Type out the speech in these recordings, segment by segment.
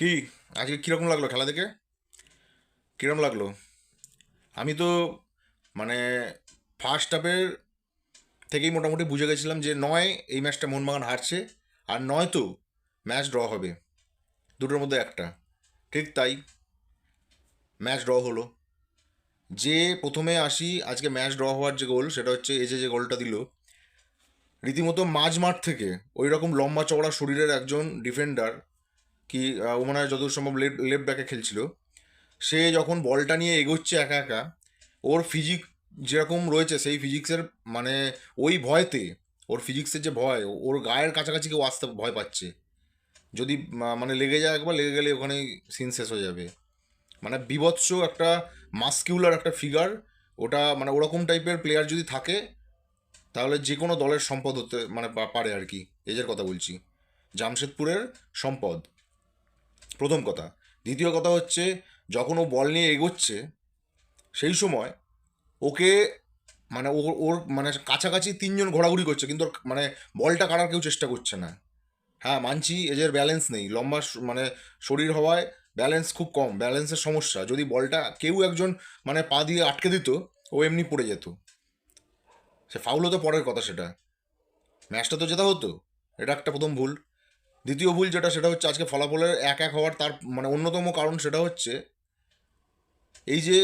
কি? আজকে কীরকম লাগল খেলা দেখে? কীরকম লাগল? আমি তো মানে ফার্স্ট হাফের থেকেই মোটামুটি বুঝে গেছিলাম যে নয়, এই ম্যাচটা মোহনবাগান হারছে আর নয় তো ম্যাচ ড্র হবে। দুটোর মধ্যে একটা। ঠিক তাই ম্যাচ ড্র হলো। যে প্রথমে আসি, আজকে ম্যাচ ড্র হওয়ার যে গোল সেটা হচ্ছে যে যে গোলটা দিল, রীতিমতো মাঝ মাঠ থেকে ওই রকম লম্বা চওড়া শরীরের একজন ডিফেন্ডার কি ও মনে হয় যতদূর সম্ভব লেফট লেফট ব্যাকে খেলছিল। সে যখন বলটা নিয়ে এগোচ্ছে একা একা, ওর ফিজিক যেরকম রয়েছে, সেই ফিজিক্সের মানে ওই ভয়তে, ওর ফিজিক্সের যে ভয়, ওর গায়ের কাছাকাছি কেউ আসতে ভয় পাচ্ছে। যদি মানে লেগে যায় একবার, লেগে গেলে ওখানেই সিন শেষ হয়ে যাবে। মানে বিভৎস একটা মাস্কিউলার একটা ফিগার ওটা মানে ওরকম টাইপের প্লেয়ার যদি থাকে, তাহলে যে কোনো দলের সম্পদ হতে মানে পারে আর কি। এজের কথা বলছি। জামশেদপুরের সম্পদ। প্রথম কথা। দ্বিতীয় কথা হচ্ছে, যখন ও বল নিয়ে এগোচ্ছে, সেই সময় ওকে মানে ওর ওর মানে কাছাকাছি তিনজন ঘোরাঘুরি করছে, কিন্তু ওর মানে বলটা কাটার কেউ চেষ্টা করছে না। হ্যাঁ মানছি এজের ব্যালেন্স নেই। লম্বা মানে শরীর হওয়ায় ব্যালেন্স খুব কম ব্যালেন্সের সমস্যা। যদি বলটা কেউ একজন মানে পা দিয়ে আটকে দিত, ও এমনি পড়ে যেত। সে ফাউল হতো পরের কথা সেটা। ম্যাচটা তো জেতা হতো। এটা একটা প্রথম ভুল। দ্বিতীয় ভুল যেটা, সেটা হচ্ছে আজকে ফলাফলের এক এক হওয়ার তার মানে অন্যতম কারণ সেটা হচ্ছে এই যে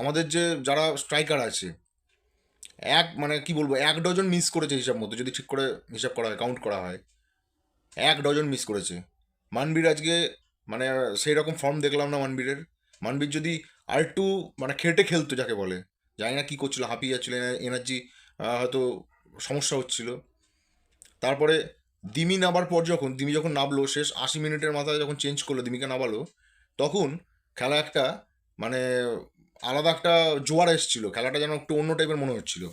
আমাদের যে যারা স্ট্রাইকার আছে, এক মানে কি বলব, এক ডজন মিস করেছে হিসাব মতো, যদি ঠিক করে হিসাব করা হয় কাউন্ট করা হয়, এক ডজন মিস করেছে। মানবীর আজকে মানে সেই রকম ফর্ম দেখলাম না মানবীরের। মানবীর যদি আর একটু মানে খেটে খেলতো যাকে বলে, জানি না কী করছিল, হাঁপিয়ে যাচ্ছিল, এনার্জি হয়তো সমস্যা হচ্ছিল। তারপরে দিমি নামার পর যখন, দিমি যখন নামলো শেষ আশি মিনিটের মাথায় যখন চেঞ্জ করল, দিমিকে নামালো তখন খেলা একটা মানে আলাদা একটা জোয়ার এসেছিল, খেলাটা যেন একটু অন্য টাইপের মনে হচ্ছিল।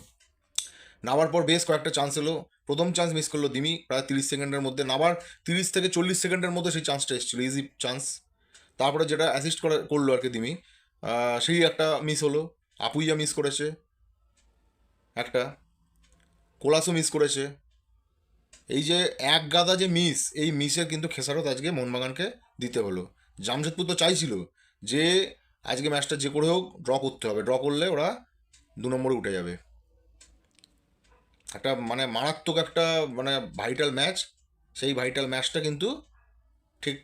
নামার পর বেশ কয়েকটা চান্স এলো। প্রথম চান্স মিস করল দিমি, প্রায় তিরিশ সেকেন্ডের মধ্যে। নামার তিরিশ থেকে চল্লিশ সেকেন্ডের মধ্যে সেই চান্সটা এসেছিল ইজি চান্স তারপরে যেটা অ্যাসিস্ট করে, করল আর কি দিমি সেই একটা মিস হলো। আপুইয়া মিস করেছে, একটা। কোলাসও মিস করেছে। এই যে এক গাদা যে মিস, এই মিসের কিন্তু খেসারত আজকে মোহনবাগানকে দিতে হলো। জামশেদপুর তো চাইছিল যে আজকে ম্যাচটা যে করে হোক, ড্র করতে হবে। ড্র করলে ওরা দু নম্বরে উঠে যাবে। একটা মানে মারাত্মক একটা মানে ভাইটাল ম্যাচ সেই ভাইটাল ম্যাচটা কিন্তু ঠিক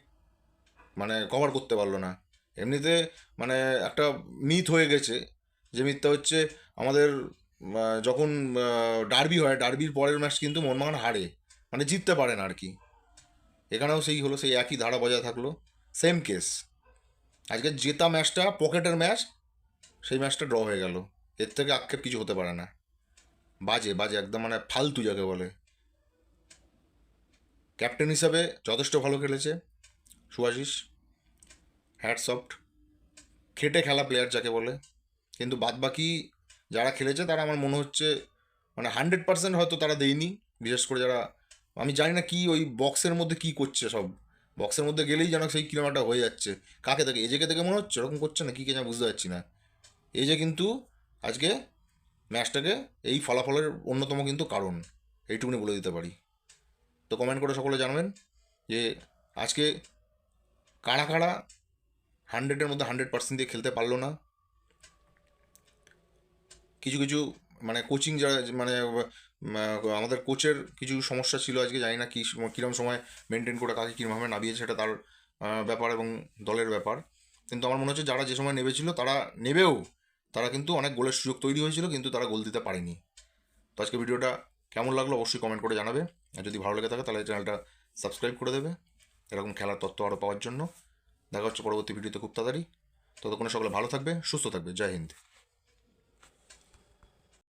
মানে কভার করতে পারল না। এমনিতে মানে একটা মিথ হয়ে গেছে যে মিথটা হচ্ছে আমাদের যখন ডার্বি হয় ডার্বির পরের ম্যাচ কিন্তু মোহনবাগান হারে। মানে জিততে পারে না আর কি। এখানেও সেই হলো, সেই একই ধারা বজায় থাকল। সেম কেস আজকে জেতা ম্যাচটা, পকেটের ম্যাচ, সেই ম্যাচটা ড্র হয়ে গেল। এর থেকে আক্ষেপ কিছু হতে পারে না। বাজে বাজে, একদম মানে ফালতু যাকে বলে। ক্যাপ্টেন হিসাবে যথেষ্ট ভালো খেলেছে সুভাশিস হ্যাটসফট খেটে খেলা প্লেয়ার যাকে বলে। কিন্তু বাদবাকি যারা খেলেছে, তারা আমার মনে হচ্ছে মানে হান্ড্রেড পার্সেন্ট হয়তো তারা দেয়নি। বিশেষ করে যারা আমি জানি না কি ওই বক্সের মধ্যে কি করছে সব। বক্সের মধ্যে গেলেই যেন সেই কিলোমিটার হয়ে যাচ্ছে। কাকে থেকে এজেকে দেখে মনে হচ্ছে? এরকম করছে না কী কে যেন বুঝতে পারছি না। এই যে কিন্তু আজকে ম্যাচটাকে এই ফলাফলের অন্যতম কিন্তু কারণ। এইটুকুনি বলে দিতে পারি। তো কমেন্ট করে সকলে জানাবেন যে আজকে কারা কারা হান্ড্রেডের মধ্যে হান্ড্রেড পার্সেন্ট দিয়ে খেলতে পারল না। কিছু কিছু মানে কোচিং যারা মানে আমাদের কোচের কিছু সমস্যা ছিল আজকে, জানি না কী কীরকম সময় মেনটেন করে কাকে কীভাবে নামিয়েছে, সেটা তার ব্যাপার এবং দলের ব্যাপার। কিন্তু আমার মনে হচ্ছে যারা যে সময় নেবেছিল, তারা নেবেও। তারা কিন্তু অনেক গোলের সুযোগ তৈরি হয়েছিল, কিন্তু তারা গোল দিতে পারেনি। তো আজকে ভিডিওটা কেমন লাগল অবশ্যই কমেন্ট করে জানাবে। আর যদি ভালো লেগে থাকে, তাহলে চ্যানেলটা সাবস্ক্রাইব করে দেবে। এরকম খেলার তথ্য আরও পাওয়ার জন্য। দেখা হচ্ছে পরবর্তী ভিডিওতে খুব তাড়াতাড়ি। ততক্ষণে সকলে ভালো থাকবে, সুস্থ থাকবে। জয় হিন্দ।